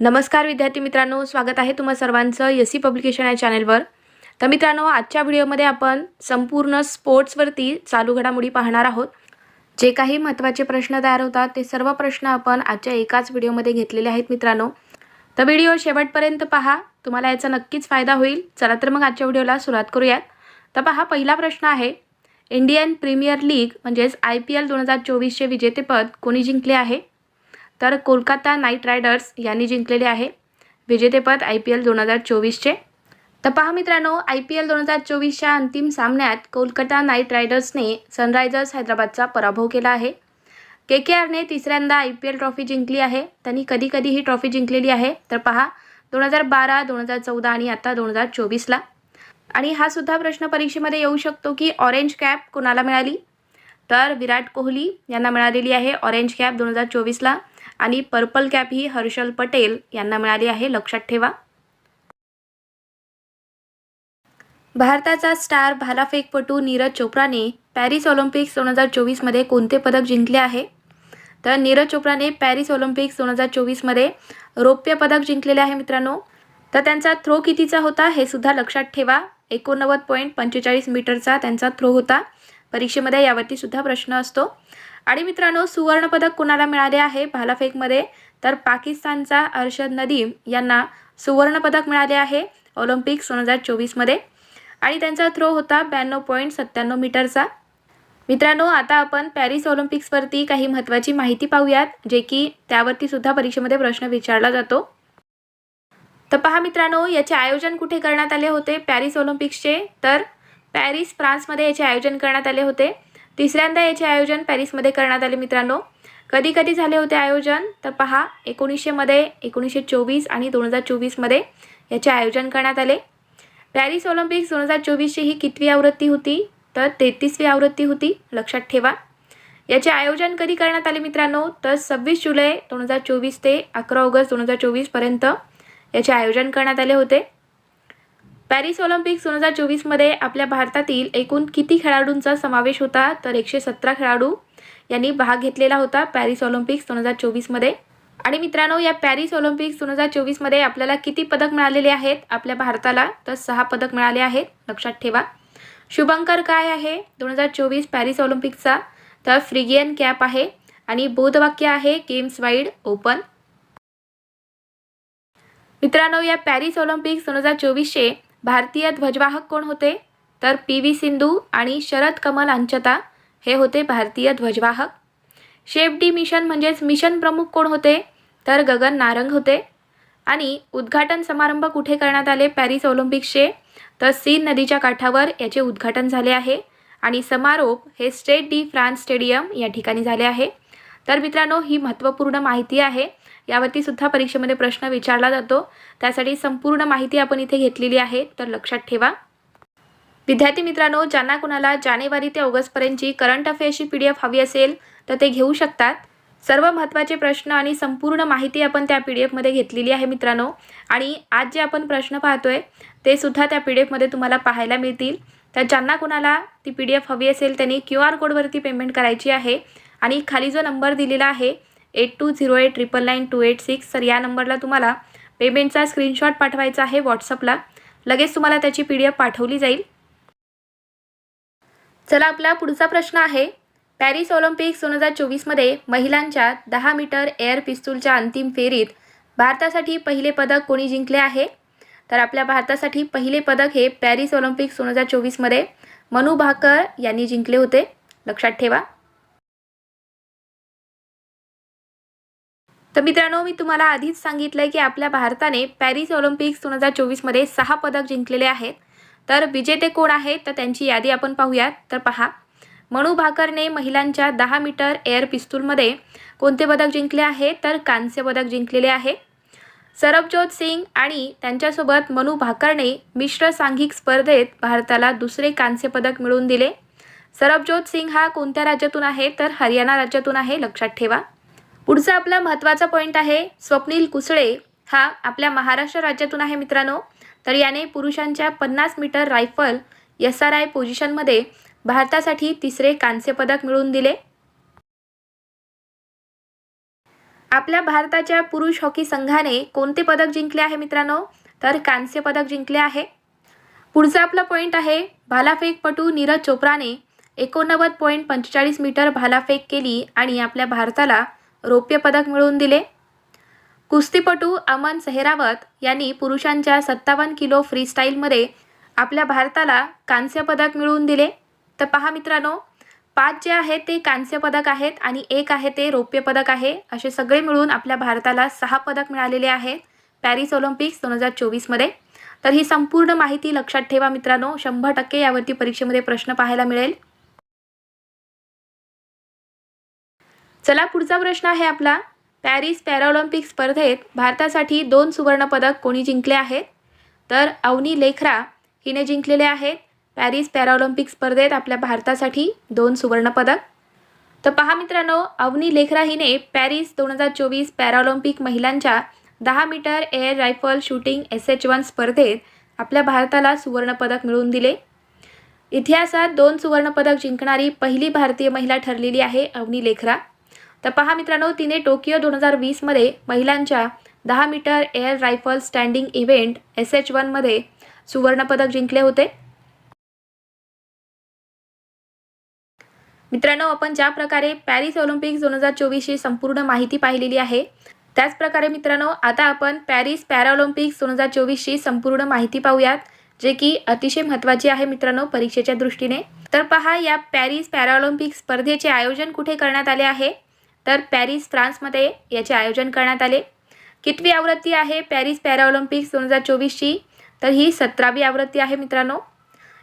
नमस्कार विद्यार्थी मित्रांनो स्वागत आहे तुम्हा सर्वांचं यसी पब्लिकेशन या चॅनेलवर. तर मित्रांनो आजच्या व्हिडिओमध्ये आपण संपूर्ण स्पोर्ट्सवरती चालू घडामोडी पाहणार आहोत. जे काही महत्त्वाचे प्रश्न तयार होतात ते सर्व प्रश्न आपण आजच्या एकाच व्हिडिओमध्ये घेतलेले आहेत मित्रांनो. तर व्हिडिओ शेवटपर्यंत पहा तुम्हाला याचा नक्कीच फायदा होईल. चला तर मग आजच्या व्हिडिओला सुरुवात करूयात. तर पहा पहिला प्रश्न आहे इंडियन प्रीमियर लीग म्हणजेच आय पी एल दोन हजार चोवीसचे विजेतेपद कोणी जिंकले आहे? तर कोलकाता नाईट रायडर्स यांनी जिंकलेले आहे. विजेतेपद आय पी एल दोन हजार चोवीसचे. तर पहा मित्रांनो आय पी एल दोन हजार चोवीसच्या अंतिम सामन्यात कोलकाता नाईट रायडर्सने सनरायझर्स हैदराबादचा पराभव केला आहे. के के आरने तिसऱ्यांदा आय पी एल ट्रॉफी जिंकली आहे. त्यांनी कधी कधी ही ट्रॉफी जिंकलेली आहे. तर पहा दोन हजार बारा दोन हजार चौदा आणि आता दोन हजार चोवीसला. आणि हा सुद्धा प्रश्न परीक्षेमध्ये येऊ शकतो की ऑरेंज कॅप कोणाला मिळाली? तर विराट कोहली यांना मिळालेली आहे ऑरेंज कॅप दोन हजार चोवीसला. आणि पर्पल कॅप ही हर्षल पटेल यांना मिळाली आहे. लक्षात ठेवा. भारताचा स्टार भालाफेकपटू नीरज चोप्राने पॅरिस ऑलिम्पिक्स दोन हजार चोवीसमध्ये कोणते पदक जिंकले आहे? तर नीरज चोप्राने पॅरिस ऑलिम्पिक्स दोन हजार चोवीसमध्ये रौप्य पदक जिंकलेले आहे मित्रांनो. तर त्यांचा थ्रो कितीचा होता हे सुद्धा लक्षात ठेवा. एकोणनव्वद पॉईंट पंचेचाळीस मीटरचा त्यांचा थ्रो होता. परीक्षेमध्ये यावरती सुद्धा प्रश्न असतो. आणि मित्रांनो सुवर्णपदक कुणाला मिळाले आहे? भालाफेकमध्ये. तर पाकिस्तानचा अर्शद नदीम यांना सुवर्णपदक मिळाले आहे ऑलिम्पिक्स दोन हजार चोवीसमध्ये. आणि त्यांचा थ्रो होता ब्याण्णव पॉईंट सत्त्याण्णव मीटरचा. मित्रांनो आता आपण पॅरिस ऑलिम्पिक्सवरती काही महत्त्वाची माहिती पाहूयात जे की त्यावरती सुद्धा परीक्षेमध्ये प्रश्न विचारला जातो. तर पहा मित्रांनो याचे आयोजन कुठे करण्यात आले होते पॅरिस ऑलिम्पिक्सचे? तर पॅरिस फ्रान्समध्ये याचे आयोजन करण्यात आले होते. तिसऱ्यांदा याचे आयोजन पॅरिसमध्ये करण्यात आले मित्रांनो. कधी कधी झाले होते आयोजन? तर पहा एकोणीसशेमध्ये एकोणीसशे चोवीस आणि दोन हजार चोवीसमध्ये याचे आयोजन करण्यात आले. पॅरिस ऑलिम्पिक्स दोन हजार चोवीसची ही कितवी आवृत्ती होती? तर तेहतीसवी आवृत्ती होती लक्षात ठेवा. याचे आयोजन कधी करण्यात आले मित्रांनो? तर सव्वीस जुलै दोन हजार चोवीस ते अकरा ऑगस्ट दोन हजार चोवीसपर्यंत याचे आयोजन करण्यात आले होते. पॅरिस ऑलिम्पिक्स दोन हजार चोवीसमध्ये आपल्या भारतातील एकूण किती खेळाडूंचा समावेश होता? तर एकशे सतरा खेळाडू यांनी भाग घेतलेला होता पॅरिस ऑलिम्पिक्स दोन हजार चोवीसमध्ये. आणि मित्रांनो या पॅरिस ऑलिम्पिक्स दोन हजार चोवीसमध्ये आपल्याला किती पदक मिळालेले आहेत? आपल्या भारताला तर सहा पदक मिळाले आहेत. लक्षात ठेवा. शुभंकर काय आहे? दोन हजार चोवीस पॅरिस ऑलिम्पिकचा तर फ्रिगियन कॅप आहे आणि बोधवाक्य आहे गेम्स वाईड ओपन. मित्रांनो या पॅरिस ऑलिम्पिक्स दोन हजार चोवीसचे भारतीय ध्वजवाहक कोण होते? तर पी व्ही सिंधू आणि शरद कमल अंचता हे होते भारतीय ध्वजवाहक. शेफ डी मिशन म्हणजेच मिशन प्रमुख कोण होते? तर गगन नारंग होते. आणि उद्घाटन समारंभ कुठे करण्यात आले? पॅरिस ऑलिम्पिक्सचे. तर सीन नदीच्या काठावर याचे उद्घाटन झाले आहे. आणि समारोप हे स्टेट डी फ्रान्स स्टेडियम या ठिकाणी झाले आहे. तर मित्रांनो ही महत्त्वपूर्ण माहिती आहे. यावरती सुद्धा परीक्षेमध्ये प्रश्न विचारला जातो. त्यासाठी संपूर्ण माहिती आपण इथे घेतलेली आहे. तर लक्षात ठेवा. विद्यार्थी मित्रांनो ज्यांना कुणाला जानेवारी ते ऑगस्टपर्यंतची करंट अफेअर्सची पी डी एफ हवी असेल तर ते घेऊ शकतात. सर्व महत्त्वाचे प्रश्न आणि संपूर्ण माहिती आपण त्या पी डी एफमध्ये घेतलेली आहे मित्रांनो. आणि आज जे आपण प्रश्न पाहतोय ते सुद्धा त्या पी डी एफमध्ये तुम्हाला पाहायला मिळतील. तर ज्यांना कुणाला ती पी डी एफ हवी असेल त्यांनी क्यू आर कोडवरती पेमेंट करायची आहे. आणि खाली जो नंबर दिलेला आहे eight two zero eight triple nine two eight six तर या नंबरला तुम्हाला पेमेंटचा स्क्रीनशॉट पाठवायचा आहे व्हॉट्सअपला. लगेच तुम्हाला त्याची पी डी एफ पाठवली जाईल. चला आपला पुढचा प्रश्न आहे. पॅरिस ऑलिम्पिक्स दोन हजार चोवीसमध्ये महिलांच्या दहा मीटर एअर पिस्तूलच्या अंतिम फेरीत भारतासाठी पहिले पदक कोणी जिंकले आहे? तर आपल्या भारतासाठी पहिले पदक हे पॅरिस ऑलिम्पिक्स दोन हजार चोवीसमध्ये मनू भाकर यांनी जिंकले होते. लक्षात ठेवा. तर मित्रांनो मी तुम्हाला आधीच सांगितलं की आपल्या भारताने पॅरिस ऑलिम्पिक्स दोन हजार चोवीसमध्ये सहा पदक जिंकलेले आहेत. तर विजेते कोण आहेत? तर त्यांची यादी आपण पाहूयात. तर पहा. मनू भाकरने महिलांच्या दहा मीटर एअर पिस्तूलमध्ये कोणते पदक जिंकले आहे? तर कांस्य पदक जिंकलेले आहे. सरबजोत सिंग आणि त्यांच्यासोबत मनू भाकरने मिश्र सांघिक स्पर्धेत भारताला दुसरे कांस्य पदक मिळवून दिले. सरबजोत सिंग हा कोणत्या राज्यातून आहे? तर हरियाणा राज्यातून आहे लक्षात ठेवा. पुढचा आपला महत्त्वाचा पॉईंट आहे स्वप्नील कुसळे हा आपल्या महाराष्ट्र राज्यातून आहे मित्रांनो. तर याने पुरुषांच्या पन्नास metre rifle S R I पोझिशनमध्ये भारतासाठी तिसरे कांस्य पदक मिळवून दिले. आपल्या भारताच्या पुरुष हॉकी संघाने कोणते पदक जिंकले आहे मित्रांनो? तर कांस्य पदक जिंकले आहे. पुढचा आपला पॉईंट आहे भालाफेकपटू नीरज चोप्राने एकोणनव्वद पॉईंट पंचेचाळीस मीटर भालाफेक केली आणि आपल्या भारताला रौप्य पदक मिळवून दिले. कुस्तीपटू अमन सेहरावत यांनी पुरुषांच्या सत्तावन्न किलो फ्रीस्टाईलमध्ये आपल्या भारताला कांस्य पदक मिळवून दिले. तर पहा मित्रांनो पाच जे आहेत ते कांस्य पदक आहेत आणि एक आहे ते रौप्य पदक आहे. असे सगळे मिळून आपल्या भारताला सहा पदक मिळालेले आहेत पॅरिस ऑलिम्पिक्स दोन हजार चोवीसमध्ये. तर ही संपूर्ण माहिती लक्षात ठेवा मित्रांनो शंभर टक्के यावरती परीक्षेमध्ये प्रश्न पाहायला मिळेल. चला पुढचा प्रश्न आहे आपला. पॅरिस पॅराऑलिम्पिक स्पर्धेत भारतासाठी दोन सुवर्णपदक कोणी जिंकले आहेत? तर अवनी लेखरा हिने जिंकलेले आहेत. पॅरिस पॅराऑलिम्पिक स्पर्धेत आपल्या भारतासाठी दोन सुवर्णपदक. तर पहा मित्रांनो अवनी लेखरा हिने पॅरिस दोन हजार चोवीस पॅराऑलिम्पिक महिलांच्या दहा metre air rifle shooting S H one स्पर्धेत आपल्या भारताला सुवर्णपदक मिळवून दिले. इतिहासात दोन सुवर्णपदक जिंकणारी पहिली भारतीय महिला ठरलेली आहे अवनी लेखरा. तर पहा मित्रांनो तिने टोकियो दोन हजार वीसमध्ये महिलांच्या दहा metre air rifle standing event S H वनमध्ये सुवर्णपदक जिंकले होते. मित्रांनो आपण ज्या प्रकारे पॅरिस ऑलिम्पिक्स दोन हजार चोवीसची संपूर्ण माहिती पाहिलेली आहे त्याचप्रकारे मित्रांनो आता आपण पॅरिस पॅराऑलिम्पिक्स दोन हजार चोवीसची संपूर्ण माहिती पाहूयात जे की अतिशय महत्त्वाची आहे मित्रांनो परीक्षेच्या दृष्टीने. तर पहा या पॅरिस पॅराऑलिम्पिक स्पर्धेचे आयोजन कुठे करण्यात आले आहे? तर पॅरिस फ्रान्समध्ये याचे आयोजन करण्यात आले. कितवी आवृत्ती आहे पॅरिस पॅराऑलिम्पिक्स दोन हजार चोवीसची? तर ही सतरावी आवृत्ती आहे मित्रांनो.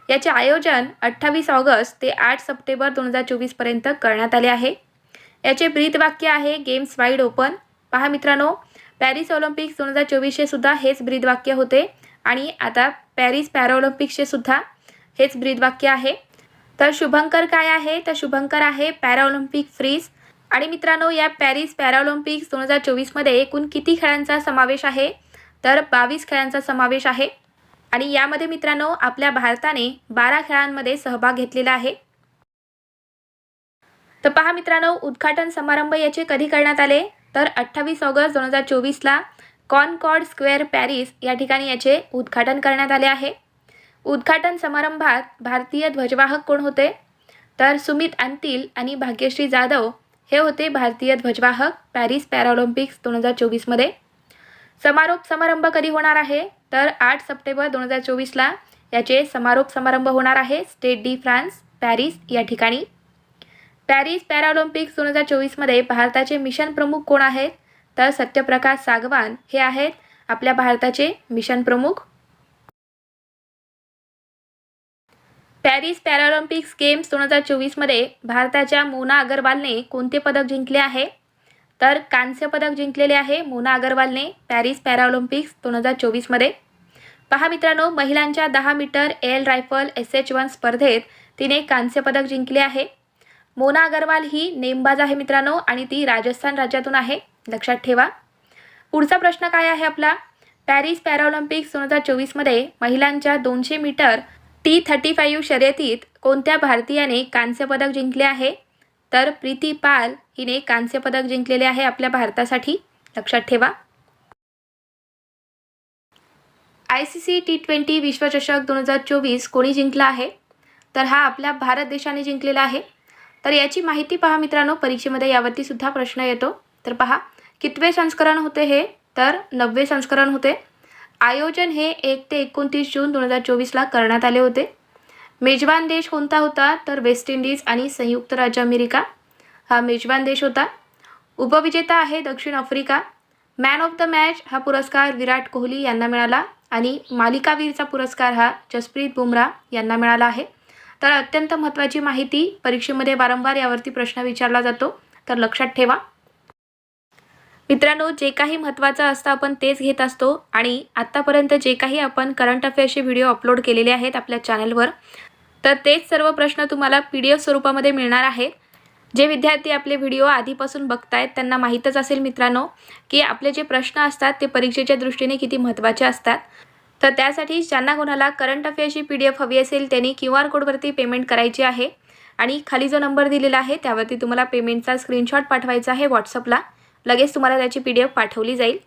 याचे आयोजन अठ्ठावीस ऑगस्ट ते आठ सप्टेंबर दोन हजार चोवीसपर्यंत करण्यात आले आहे. याचे ब्रीदवाक्य आहे गेम्स वाईड ओपन. पहा मित्रांनो पॅरिस ऑलिम्पिक्स दोन हजार चोवीसचे सुद्धा हेच ब्रीदवाक्य होते आणि आता पॅरिस पॅराऑलिम्पिक्सचे सुद्धा हेच ब्रीदवाक्य आहे. तर शुभंकर काय आहे? तर शुभंकर आहे पॅराऑलिम्पिक फ्रीज आणि मित्रांनो या पॅरिस पॅराऑलिम्पिक्स दोन हजार चोवीसमध्ये एकूण किती खेळांचा समावेश आहे? तर बावीस खेळांचा समावेश आहे. आणि यामध्ये मित्रांनो आपल्या भारताने बारा खेळांमध्ये सहभाग घेतलेला आहे. तर पहा मित्रांनो उद्घाटन समारंभ याचे कधी करण्यात आले? तर अठ्ठावीस ऑगस्ट दोन हजार चोवीसला कॉनकॉर्ड स्क्वेअर पॅरिस या ठिकाणी याचे उद्घाटन करण्यात आले आहे. उद्घाटन समारंभात भारतीय ध्वजवाहक कोण होते? तर सुमित अंतिल आणि भाग्यश्री जाधव हे होते भारतीय ध्वजवाहक पॅरिस पॅराऑलिम्पिक्स दोन हजार चोवीसमध्ये समारोप समारंभ कधी होणार आहे? तर आठ सप्टेंबर दोन हजार चोवीसला याचे समारोप समारंभ होणार आहे स्टेट डी फ्रान्स पॅरिस या ठिकाणी. पॅरिस पॅराऑलिम्पिक्स दोन हजार चोवीसमध्ये भारताचे मिशन प्रमुख कोण आहेत? तर सत्यप्रकाश सागवान हे आहेत आपल्या भारताचे मिशन प्रमुख पॅरिस पॅराऑलिम्पिक्स गेम्स दोन हजार चोवीसमध्ये भारताच्या मोना अगरवालने कोणते पदक जिंकले आहे? तर कांस्य पदक जिंकलेले आहे मोना अगरवालने पॅरिस पॅराऑलिम्पिक्स दोन हजार चोवीसमध्ये. पहा मित्रांनो महिलांच्या दहा metre air rifle S H one स्पर्धेत तिने कांस्य पदक जिंकले आहे. मोना अगरवाल ही नेमबाज आहे मित्रांनो आणि ती राजस्थान राज्यातून आहे. लक्षात ठेवा. पुढचा प्रश्न काय आहे आपला? पॅरिस पॅराऑलिम्पिक्स दोन हजार चोवीसमध्ये महिलांच्या दोनशे मीटर टी थर्टी फाईव्ह शर्यतीत कोणत्या भारतीयाने कांस्यपदक जिंकले आहे? तर प्रीती पाल हिने कांस्यपदक जिंकलेले आहे आपल्या भारतासाठी. लक्षात ठेवा. I C C T twenty विश्वचषक दोन हजार चोवीस कोणी जिंकला आहे? तर हा आपल्या भारत देशाने जिंकलेला आहे. तर याची माहिती पहा मित्रांनो परीक्षेमध्ये यावरती सुद्धा प्रश्न येतो. तर पहा कितवे संस्करण होते हे? तर नववे संस्करण होते. आयोजन हे एक ते एकोणतीस जून दोन हजार चोवीसला करण्यात आले होते. मेजबान देश कोणता होता? तर वेस्ट इंडिज आणि संयुक्त राज्य अमेरिका. हा मेजबान देश होता. उपविजेता आहे दक्षिण Africa. Man of the match हा पुरस्कार विराट कोहली यांना मिळाला आणि मालिकावीरचा पुरस्कार हा जसप्रीत बुमराह यांना मिळाला आहे. तर अत्यंत महत्त्वाची माहिती परीक्षेमध्ये वारंवार यावरती प्रश्न विचारला जातो. तर लक्षात ठेवा. मित्रांनो जे काही महत्त्वाचं असतं आपण तेच घेत असतो आणि आत्तापर्यंत जे काही आपण करंट अफेअर्सचे व्हिडिओ अपलोड केलेले आहेत आपल्या चॅनलवर तर तेच सर्व प्रश्न तुम्हाला पी डी एफ स्वरूपामध्ये मिळणार आहेत. जे विद्यार्थी आपले व्हिडिओ आधीपासून बघतायत त्यांना माहीतच असेल मित्रांनो की आपले जे प्रश्न असतात ते परीक्षेच्या दृष्टीने किती महत्त्वाचे असतात. तर त्यासाठी ज्यांना कोणाला करंट अफेअर्सची पी डी एफ हवी असेल त्यांनी क्यू आर कोडवरती पेमेंट करायची आहे. आणि खाली जो नंबर दिलेला आहे त्यावरती तुम्हाला पेमेंटचा स्क्रीनशॉट पाठवायचा आहे व्हॉट्सअपला लगेच तुम्हाला त्याची पी डी एफ पाठवली जाईल.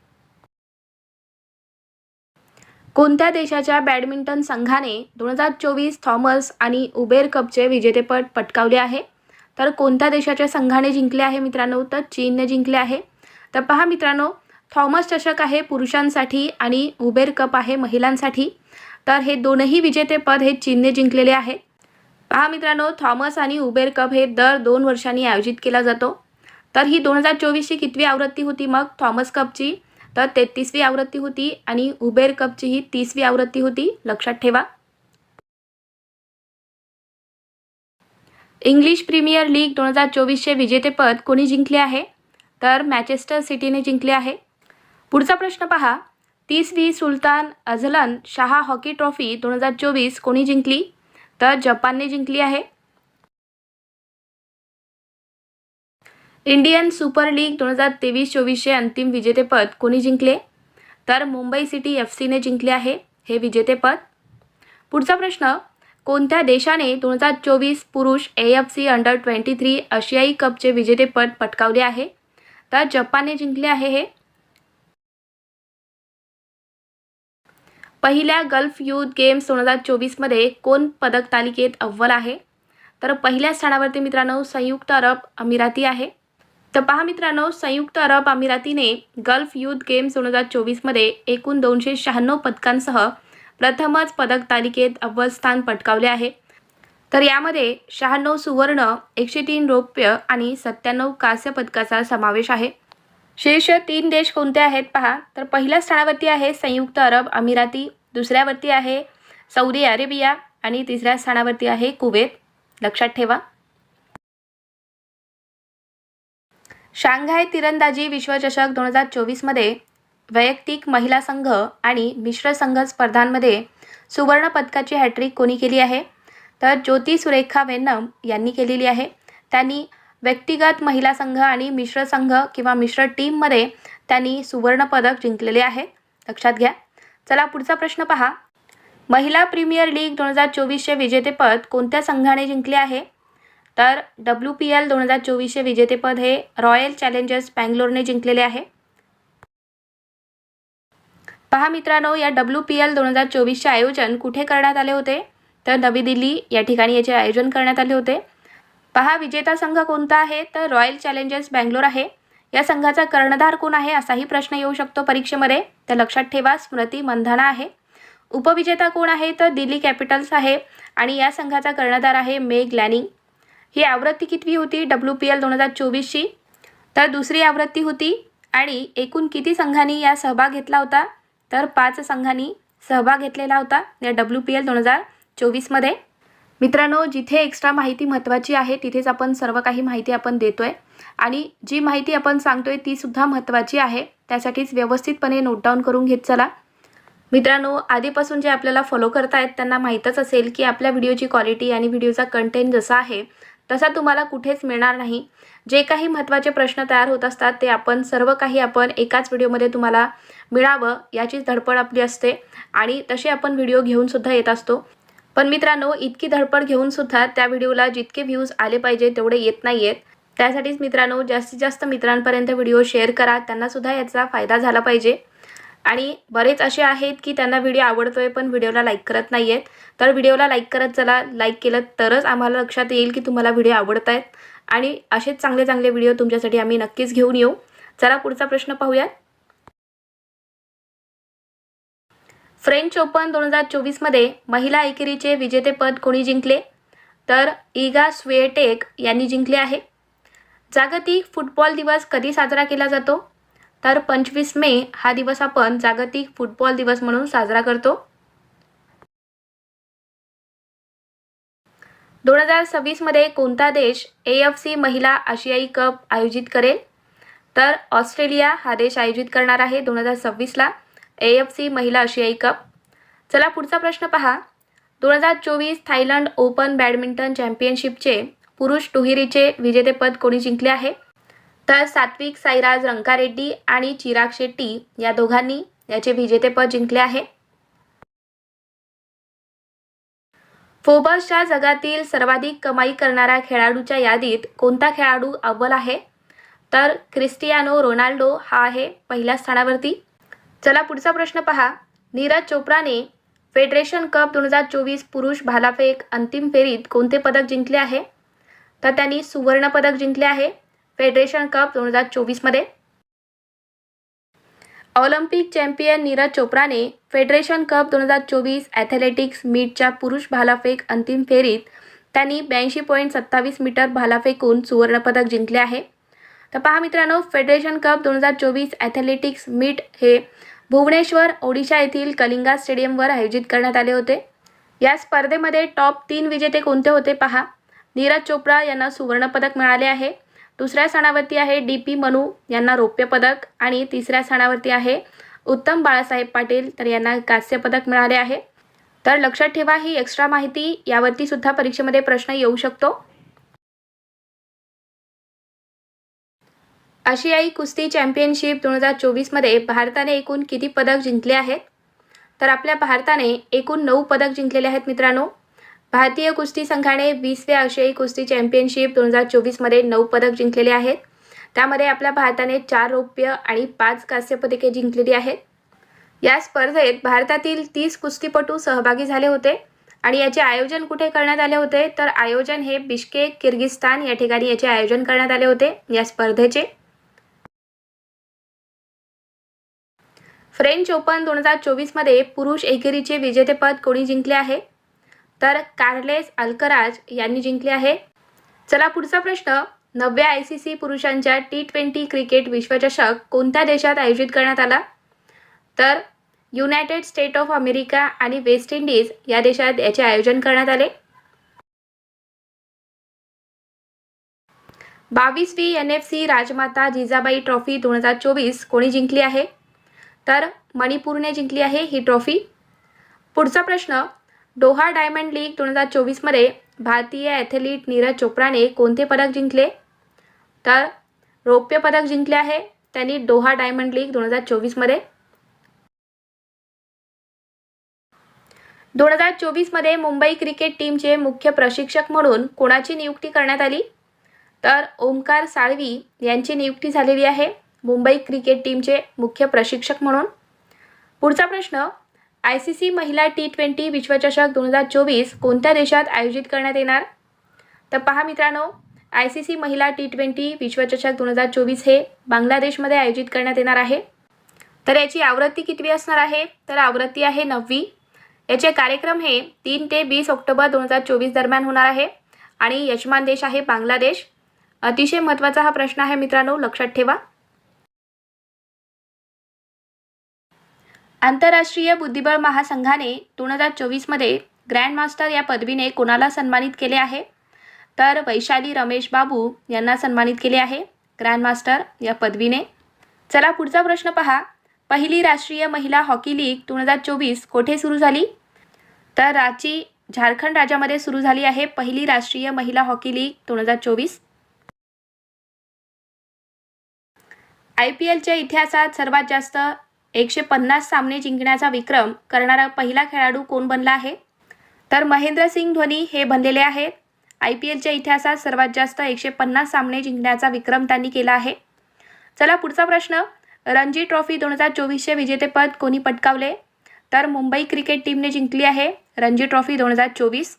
कोणत्या देशाच्या बॅडमिंटन संघाने दोन हजार चोवीस थॉमस आणि उबेर कपचे विजेतेपद पटकावले आहे? तर कोणत्या देशाच्या संघाने जिंकले आहे मित्रांनो? तर चीनने जिंकले आहे. तर पहा मित्रांनो थॉमस चषक आहे पुरुषांसाठी आणि उबेर कप आहे महिलांसाठी. तर हे दोनही विजेतेपद हे चीनने जिंकलेले आहे. पहा मित्रांनो थॉमस आणि उबेर कप हे दर दोन वर्षांनी आयोजित केला जातो. तर ही दोन हजार चोवीसची कितवी आवृत्ती होती मग? थॉमस कपची. तर तेहतीसवी आवृत्ती होती आणि उबेर कपची ही तीसवी आवृत्ती होती. लक्षात ठेवा. इंग्लिश प्रीमियर लीग दोन हजार चोवीसचे विजेतेपद कोणी जिंकले आहे? तर मॅचेस्टर सिटीने जिंकले आहे. पुढचा प्रश्न पहा. तीसवी Sultan Azlan Shah hockey trophy दोन हजार चोवीस कोणी जिंकली? तर जपानने जिंकली आहे. इंडियन सुपर लीग दोन हजार तेवीस चोवीसचे अंतिम विजेतेपद कोणी जिंकले? तर मुंबई सिटी एफ सीने जिंकले आहे हे विजेतेपद. पुढचा प्रश्न कोणत्या देशाने दोन हजार चोवीस पुरुष A F C under twenty three आशियाई कपचे विजेतेपद पटकावले आहे? तर जपानने जिंकले आहे हे. पहिल्या गल्फ युथ गेम्स दोन हजार चोवीसमध्ये कोण पदक तालिकेत अव्वल आहे? तर पहिल्या स्थानावरती मित्रांनो संयुक्त अरब अमिराती आहे. तर पहा मित्रांनो संयुक्त अरब अमिरातीने गल्फ युथ गेम्स दोन हजार चोवीसमध्ये एकूण दोनशे शहाण्णव पदकांसह प्रथमच पदक तालिकेत अव्वल स्थान पटकावले आहे. तर यामध्ये शहाण्णव सुवर्ण एकशे तीन रौप्य आणि सत्त्याण्णव कांस्य पदकाचा समावेश आहे. शीर्ष तीन देश कोणते आहेत पहा. तर पहिल्या स्थानावरती आहे संयुक्त अरब अमिराती दुसऱ्यावरती आहे सौदी अरेबिया आणि तिसऱ्या स्थानावरती आहे कुवेत. लक्षात ठेवा. शांघाय तिरंदाजी विश्वचषक दोन हजार चोवीसमध्ये वैयक्तिक महिला संघ आणि मिश्र संघ स्पर्धांमध्ये सुवर्णपदकाची हॅट्रिक कोणी केली आहे? तर ज्योती सुरेखा वेन्नम यांनी केलेली आहे. त्यांनी व्यक्तिगत महिला संघ आणि मिश्र संघ किंवा मिश्र टीममध्ये त्यांनी सुवर्णपदक जिंकलेले आहे. लक्षात घ्या. चला पुढचा प्रश्न पहा. महिला प्रीमियर लीग दोन हजार चोवीसचे विजेतेपद कोणत्या संघाने जिंकले आहे? तर डब्ल्यू पी एल दोन हजार चोवीसचे विजेतेपद हे रॉयल चॅलेंजर्स बँगलोरने जिंकलेले आहे. पहा मित्रांनो या डब्ल्यू पी एल दोन हजार चोवीसचे आयोजन कुठे करण्यात आले होते? तर नवी दिल्ली या ठिकाणी याचे आयोजन करण्यात आले होते. पहा विजेता संघ कोणता आहे? तर रॉयल चॅलेंजर्स बँगलोर आहे. या संघाचा कर्णधार कोण आहे असाही प्रश्न येऊ शकतो परीक्षेमध्ये. तर लक्षात ठेवा स्मृती मंधाना आहे. उपविजेता कोण आहे? तर दिल्ली कॅपिटल्स आहे. आणि या संघाचा कर्णधार आहे मेग लॅनिंग. ही आवृत्ती कितवी होती? डब्ल्यू पी एल दोन हजार चोवीसची. तर दुसरी आवृत्ती होती. आणि एकूण किती संघांनी या सहभाग घेतला होता? तर पाच संघांनी सहभाग घेतलेला होता या डब्ल्यू पी एल दोन हजार चोवीसमध्ये. मित्रांनो जिथे एक्स्ट्रा माहिती महत्त्वाची आहे तिथेच आपण सर्व काही माहिती आपण देतोय. आणि जी माहिती आपण सांगतोय ती सुद्धा महत्त्वाची आहे. त्यासाठीच व्यवस्थितपणे नोट डाऊन करून घेत चला. मित्रांनो आधीपासून जे आपल्याला फॉलो करतायत त्यांना माहीतच असेल की आपल्या व्हिडिओची क्वालिटी आणि व्हिडिओचा कंटेंट जसा आहे तसा तुम्हाला कुठेच मिळणार नाही. जे काही महत्त्वाचे प्रश्न तयार होत असतात ते आपण सर्व काही आपण एकाच व्हिडिओमध्ये तुम्हाला मिळावं याचीच धडपड आपली असते. आणि तसे आपण व्हिडिओ घेऊनसुद्धा येत असतो. पण मित्रांनो इतकी धडपड घेऊनसुद्धा त्या व्हिडिओला जितके व्ह्यूज आले पाहिजे तेवढे येत नाही आहेत त्यासाठीच मित्रांनो जास्तीत जास्त मित्रांपर्यंत व्हिडिओ शेअर करा. त्यांनासुद्धा याचा फायदा झाला पाहिजे. आणि बरेच असे आहेत की त्यांना व्हिडिओ आवडतोय पण व्हिडिओला लाईक करत नाही आहेत तर व्हिडिओला लाईक करत चला लाईक केलं तरच आम्हाला लक्षात येईल की तुम्हाला व्हिडिओ आवडत आहेत आणि असेच चांगले चांगले व्हिडिओ तुमच्यासाठी आम्ही नक्कीच घेऊन येऊ. चला पुढचा प्रश्न पाहूयात. फ्रेंच ओपन दोन हजार चोवीसमध्ये महिला एकेरीचे विजेतेपद कोणी जिंकले? तर इगा स्वेटेक यांनी जिंकले आहे. जागतिक फुटबॉल दिवस कधी साजरा केला जातो? तर पंचवीस मे हा दिवस आपण जागतिक फुटबॉल दिवस म्हणून साजरा करतो. दोन हजार सव्वीसमध्ये कोणता देश ए एफ सी महिला आशियाई कप आयोजित करेल? तर ऑस्ट्रेलिया हा देश आयोजित करणार आहे दोन हजार सव्वीसला ए एफ सी महिला आशियाई कप. चला पुढचा प्रश्न पहा. दोन हजार चोवीस थायलंड ओपन बॅडमिंटन चॅम्पियनशिपचे पुरुष दुहेरीचे विजेतेपद कोणी जिंकले आहे? तर सात्विक साईराज रंकारेड्डी आणि चिराग शेट्टी या दोघांनी याचे विजेतेपद जिंकले आहे. फोबसच्या जगातील सर्वाधिक कमाई करणाऱ्या खेळाडूच्या यादीत कोणता खेळाडू अव्वल आहे? तर क्रिस्टियानो रोनाल्डो हा आहे पहिल्या स्थानावरती. चला पुढचा प्रश्न पहा. नीरज चोप्राने फेडरेशन कप दोन हजार चोवीस पुरुष भालाफेक अंतिम फेरीत कोणते पदक जिंकले आहे? तर त्यांनी सुवर्णपदक जिंकले आहे. फेडरेशन कप दोन हजार चोवीसमध्ये. ऑलिम्पिक चॅम्पियन नीरज चोप्राने फेडरेशन कप दोन हजार चोवीस ॲथलेटिक्स मीटच्या पुरुष भालाफेक अंतिम फेरीत त्यांनी ब्याऐंशी पॉईंट सत्तावीस मीटर भालाफेकून सुवर्णपदक जिंकले आहे. तर पहा मित्रांनो फेडरेशन कप दोन हजार चोवीस ॲथलेटिक्स मीट हे भुवनेश्वर ओडिशा येथील कलिंगा स्टेडियमवर आयोजित करण्यात आले होते. या स्पर्धेमध्ये टॉप तीन विजेते कोणते होते पहा? नीरज चोप्रा यांना सुवर्णपदक मिळाले आहे. दुसऱ्या स्थानावरती आहे डी पी मनू यांना रौप्य पदक. आणि तिसऱ्या स्थानावरती आहे उत्तम बाळासाहेब पाटील तर यांना कांस्य पदक मिळाले आहे. तर लक्षात ठेवा ही एक्स्ट्रा माहिती. यावरती सुद्धा परीक्षेमध्ये प्रश्न येऊ शकतो. आशियाई कुस्ती चॅम्पियनशिप दोन हजार चोवीसमध्ये भारताने एकूण किती पदक जिंकले आहेत? तर आपल्या भारताने एकूण नऊ पदक जिंकलेले आहेत मित्रांनो. भारतीय कुस्ती संघाने वीसव्या आशियाई कुस्ती चॅम्पियनशिप दोन हजार चोवीसमध्ये नऊ पदक जिंकलेले आहेत. त्यामध्ये आपल्या भारताने चार रौप्य आणि पाच कांस्यपदके जिंकलेली आहेत. या स्पर्धेत भारतातील तीस कुस्तीपटू सहभागी झाले होते आणि याचे आयोजन कुठे करण्यात आले होते? तर आयोजन हे बिश्केक किर्गिस्तान या ठिकाणी याचे आयोजन करण्यात आले होते या स्पर्धेचे. फ्रेंच ओपन दोन हजार चोवीसमध्ये पुरुष एकेरीचे विजेतेपद कोणी जिंकले आहे? तर कार्लेस अल्कराज यांनी जिंकले आहे. चला पुढचा प्रश्न. नवव्या आय सी सी पुरुषांच्या टी ट्वेंटी क्रिकेट विश्वचषक कोणत्या देशात आयोजित करण्यात आला? तर युनायटेड स्टेट ऑफ अमेरिका आणि वेस्ट इंडिज या देशात याचे आयोजन करण्यात आले. बावीसवी N F C Rajmata Jijabai trophy दोन हजार चोवीस कोणी जिंकली आहे? तर मणिपूरने जिंकली आहे ही ट्रॉफी. पुढचा प्रश्न. डोहा डायमंड लीग दोन हजार चोवीसमध्ये भारतीय ॲथलीट नीरज चोप्राने कोणते पदक जिंकले? तर रौप्य पदक जिंकले आहे त्यांनी डोहा डायमंड लीग दोन हजार चोवीसमध्ये. दोन हजार चोवीसमध्ये मुंबई क्रिकेट टीमचे मुख्य प्रशिक्षक म्हणून कोणाची नियुक्ती करण्यात आली? तर ओमकार साळवी यांची नियुक्ती झालेली आहे मुंबई क्रिकेट टीमचे मुख्य प्रशिक्षक म्हणून. पुढचा प्रश्न आय सी सी महिला टी ट्वेंटी विश्वचषक दोन हजार चोवीस कोणत्या देशात आयोजित करण्यात येणार? तर पहा मित्रांनो आय सी सी महिला टी ट्वेंटी विश्वचषक दोन हजार चोवीस हे बांगलादेशमध्ये आयोजित करण्यात येणार आहे. तर याची आवृत्ती कितवी असणार आहे? तर आवृत्ती आहे नववी. याचे कार्यक्रम हे तीन ते वीस ऑक्टोबर दोन हजार चोवीस दरम्यान होणार आहे आणि यजमान देश आहे बांगलादेश. अतिशय महत्त्वाचा हा प्रश्न आहे मित्रांनो लक्षात ठेवा. आंतरराष्ट्रीय बुद्धिबळ महासंघाने दोन हजार चोवीसमध्ये ग्रँडमास्टर या पदवीने कोणाला सन्मानित केले आहे? तर वैशाली रमेश बाबू यांना सन्मानित केले आहे ग्रँडमास्टर या पदवीने. चला पुढचा प्रश्न पहा. पहिली राष्ट्रीय महिला हॉकी लीग दोन हजार चोवीस कोठे सुरू झाली? तर रांची झारखंड राज्यामध्ये सुरू झाली आहे पहिली राष्ट्रीय महिला हॉकी लीग दोन हजार चोवीस. आय पी एलच्या इतिहासात सर्वात जास्त एकशे पन्नास सामने जिंकण्याचा विक्रम करणारा पहिला खेळाडू कोण बनला आहे? तर महेंद्रसिंग धोनी हे बनलेले आहेत. आय पी एलच्या इतिहासात सर्वात जास्त एकशे पन्नास सामने जिंकण्याचा विक्रम त्यांनी केला आहे. चला पुढचा प्रश्न. रणजी ट्रॉफी दोन हजार चोवीसचे विजेतेपद कोणी पटकावले? तर मुंबई क्रिकेट टीमने जिंकली आहे रणजी ट्रॉफी दोन हजार चोवीस.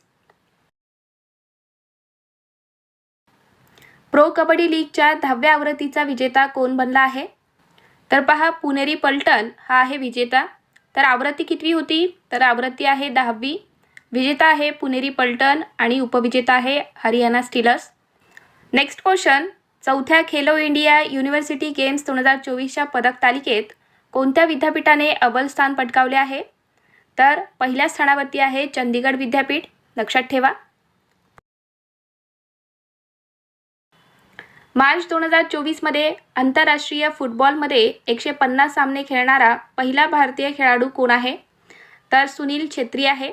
प्रो कबड्डी लीगच्या दहाव्या आवृत्तीचा विजेता कोण बनला आहे? तर पहा पुणेरी पलटण हा आहे विजेता. तर आवृत्ती कितवी होती? तर आवृत्ती आहे दहावी. विजेता आहे पुणेरी पलटण आणि उपविजेता आहे हरियाणा स्टीलर्स. नेक्स्ट क्वेश्चन चौथ्या खेलो इंडिया युनिव्हर्सिटी गेम्स दोन हजार चोवीसच्या पदक तालिकेत कोणत्या विद्यापीठाने अव्वल स्थान पटकावले आहे? तर पहिल्या स्थानावरती आहे चंदीगड विद्यापीठ. लक्षात ठेवा. मार्च दोन हजार चोवीसमध्ये आंतरराष्ट्रीय फुटबॉलमध्ये एकशे पन्नास सामने खेळणारा पहिला भारतीय खेळाडू कोण आहे? तर सुनील छेत्री आहे.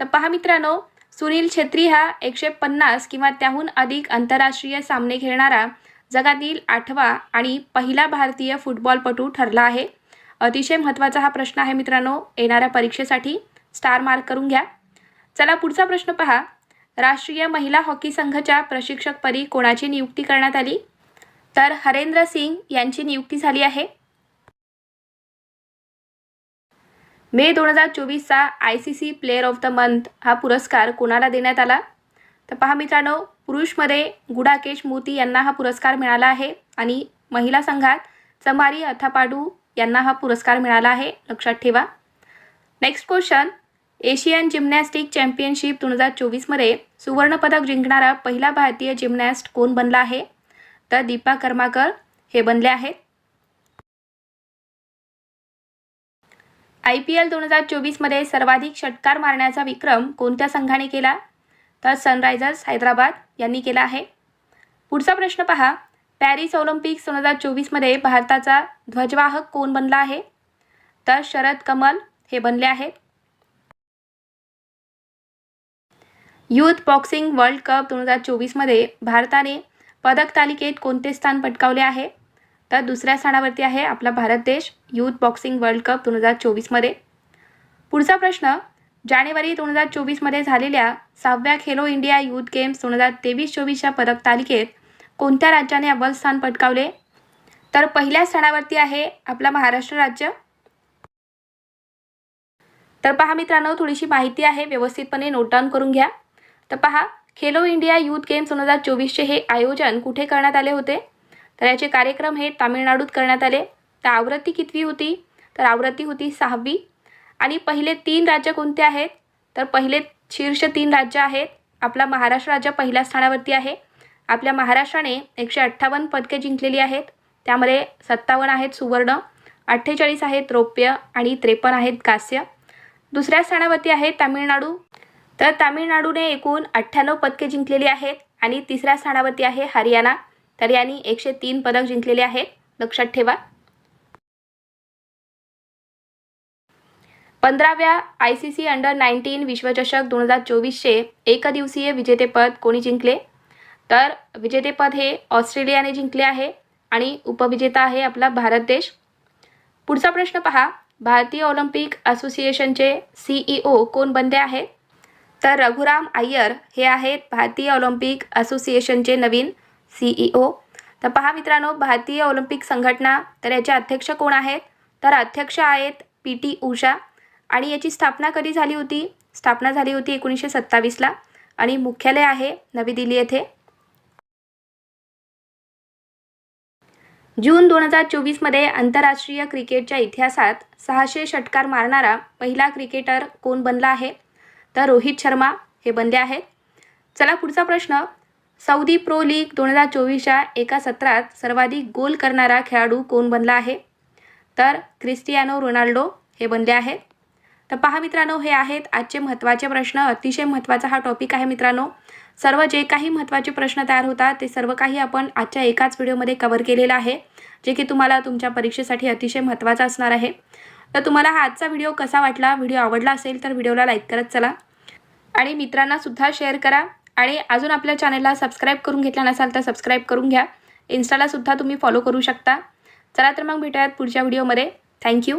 तर पहा मित्रांनो सुनील छेत्री हा एकशे पन्नास किंवा त्याहून अधिक आंतरराष्ट्रीय सामने खेळणारा जगातील आठवा आणि पहिला भारतीय फुटबॉलपटू ठरला आहे. अतिशय महत्त्वाचा हा प्रश्न आहे मित्रांनो. येणाऱ्या परीक्षेसाठी स्टार मार्क करून घ्या. चला पुढचा प्रश्न पहा. राष्ट्रीय महिला हॉकी संघाच्या प्रशिक्षकपदी कोणाची नियुक्ती करण्यात आली? तर हरेंद्र सिंग यांची नियुक्ती झाली आहे. मे दोन हजार चोवीसचा I C C player of the month हा पुरस्कार कोणाला देण्यात आला? तर पहा मित्रांनो पुरुषमध्ये गुडाकेश मोती यांना हा पुरस्कार मिळाला आहे आणि महिला संघात चमारी अथापाडू यांना हा पुरस्कार मिळाला आहे. लक्षात ठेवा. Next question Asian gymnastic championship दोन हजार चोवीसमध्ये सुवर्णपदक जिंकणारा पहिला भारतीय जिम्नॅस्ट कोण बनला आहे? तर दीपा कर्माकर हे बनले आहेत. आय पी एल दोन हजार चोवीसमध्ये सर्वाधिक षटकार मारण्याचा विक्रम कोणत्या संघाने केला? तर सनरायझर्स हैदराबाद यांनी केला आहे. पुढचा प्रश्न पहा. पॅरिस ऑलिम्पिक्स दोन हजार चोवीसमध्ये भारताचा ध्वजवाहक कोण बनला आहे? तर शरद कमल हे बनले आहेत. यूथ बॉक्सिंग वर्ल्ड कप दोन हजार चोवीसमध्ये भारताने पदक तालिकेत कोणते स्थान पटकावले आहे? तर दुसऱ्या स्थानावरती आहे आपला भारत देश यूथ बॉक्सिंग वर्ल्ड कप दोन हजार चोवीसमध्ये पुढचा प्रश्न जानेवारी दोन हजार चोवीसमध्ये झालेल्या सहाव्या खेलो इंडिया यूथ गेम्स दोन हजार तेवीस चोवीसच्या पदक तालिकेत कोणत्या राज्याने अव्वल स्थान पटकावले? तर पहिल्या स्थानावरती आहे आपला महाराष्ट्र राज्य. तर पहा मित्रांनो थोडीशी माहिती आहे व्यवस्थितपणे नोट डाऊन करून घ्या. तर पहा खेलो इंडिया यूथ गेम्स दोन हजार चोवीसचे हे आयोजन कुठे करण्यात आले होते? तर याचे कार्यक्रम हे तामिळनाडूत करण्यात आले. तर आवृत्ती कितवी होती? तर आवृत्ती होती सहावी. आणि पहिले तीन राज्य कोणते आहेत? तर पहिले शीर्ष तीन राज्य आहेत. आपला महाराष्ट्र राज्य पहिल्या स्थानावरती आहे. आपल्या महाराष्ट्राने एकशे अठ्ठावन्न पदके जिंकलेली आहेत. त्यामध्ये सत्तावन्न आहेत सुवर्ण अठ्ठेचाळीस आहेत रौप्य आणि त्रेपन्न आहेत कास्य. दुसऱ्या स्थानावरती आहे तामिळनाडू. तर तामिळनाडूने एकूण अठ्ठ्याण्णव पदके जिंकलेली आहेत आणि तिसऱ्या स्थानावरती आहे हरियाणा. तर यांनी एकशे तीन पदक जिंकलेले आहेत. लक्षात ठेवा. पंधराव्या I C C under nineteen विश्वचषक दोन हजार चोवीसचे एकदिवसीय विजेतेपद कोणी जिंकले? तर विजेतेपद हे ऑस्ट्रेलियाने जिंकले आहे आणि उपविजेता आहे आपला भारत देश. पुढचा प्रश्न पहा. भारतीय ऑलिम्पिक असोसिएशनचे सीईओ कोण बनले आहेत? तर रघुराम अय्यर हे आहेत भारतीय ऑलिम्पिक असोसिएशनचे नवीन सीईओ तर पहा मित्रांनो भारतीय ऑलिम्पिक संघटना तर याचे अध्यक्ष कोण आहेत? तर अध्यक्ष आहेत पी टी उषा. आणि याची स्थापना कधी झाली होती? स्थापना झाली होती एकोणीसशे सत्तावीसला. आणि मुख्यालय आहे नवी दिल्ली येथे. जून दोन हजार चोवीसमध्ये आंतरराष्ट्रीय क्रिकेटच्या इतिहासात सहाशे षटकार मारणारा पहिला क्रिकेटर कोण बनला आहे? तर रोहित शर्मा हे बनले आहेत. चला पुढचा प्रश्न. सौदी प्रो लीग दोन हजार चोवीसच्या एका सत्रात सर्वाधिक गोल करणारा खेळाडू कोण बनला आहे? तर क्रिस्टियानो रोनाल्डो हे बनले आहेत. तर पहा मित्रांनो हे आहेत आजचे महत्त्वाचे प्रश्न. अतिशय महत्त्वाचा हा टॉपिक आहे मित्रांनो. सर्व जे काही महत्त्वाचे प्रश्न तयार होतात ते सर्व काही आपण आजच्या एकाच व्हिडिओमध्ये कवर केलेलं आहे जे की तुम्हाला तुमच्या परीक्षेसाठी अतिशय महत्त्वाचा असणार आहे. तर तुम्हाला हा आजचा व्हिडिओ कसा वाटला? व्हिडिओ आवडला असेल तर व्हिडिओला लाईक करत चला. आणि मित्रांनासुद्धा शेअर करा. आणि अजून आपल्या चॅनलला सबस्क्राईब करून घेतला नसाल तर सबस्क्राईब करून घ्या. इन्स्टालासुद्धा तुम्ही फॉलो करू शकता. चला तर मग भेटूयात पुढच्या व्हिडिओमध्ये थँक्यू